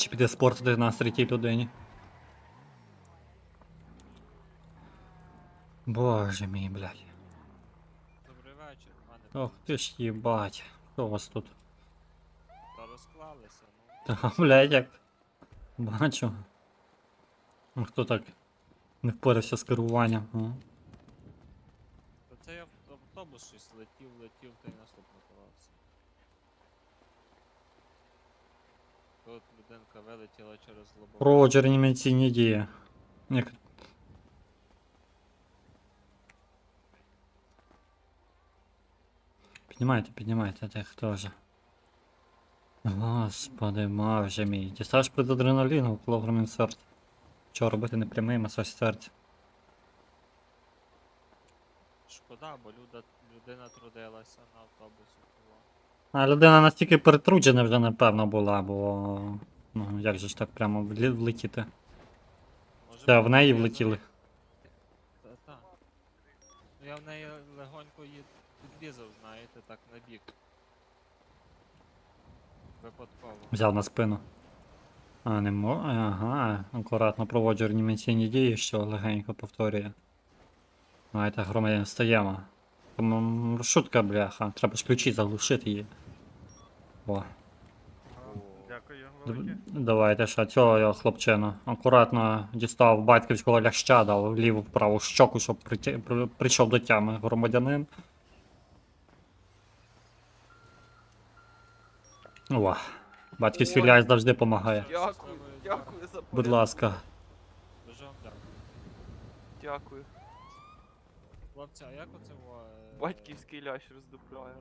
Чи піде спортити на третій людині? Боже мій, блядь. Добрий вечір, пане. Ох ти ж їбать. Хто у вас тут? Та розклалися, ну. Та, блядь, як. Бачу. Ну, Хто так не впорався з керуванням? Ну. Та цей ав- автобус щось летів, летів, та й наступно ховався. Тут людинка вилетіла через лобове. Роджер анімаційні дії. Як... Піднімайте, піднімайте тих теж. Господи, мавже мій. Дісташ під адреналіну, кілограм інсерт. Що робити не прямий масаж серця? Шкода, бо люда, людина трудилася на автобусі. А людина настільки перетруджена вже напевно була, бо. Ну, як же ж так прямо влетіти? Це в неї влетіли. за- Та, та. Ну я в неї легонько її підрізав, знаєте, так на бік. Випадково. Взяв на спину. А, не мо. Ага, акуратно проводжу анімаційні дії, що легенько повторює. Давайте, громадян, встаємо. Маршрутка, бляха, треба ж ключі заглушити її. О, Дякую, велике. давайте ще цього я, хлопчина. Акуратно дістав батьківського ляща, дав ліву праву щоку, щоб притя- при- прийшов до тями громадянин. О, батьківський Ой. завжди допомагає. Дякую, дякую за Будь порятунок. ласка. Дуже вам дякую. Дякую. Хлопці, а як оце во... е, Батьківський лящ роздупляє.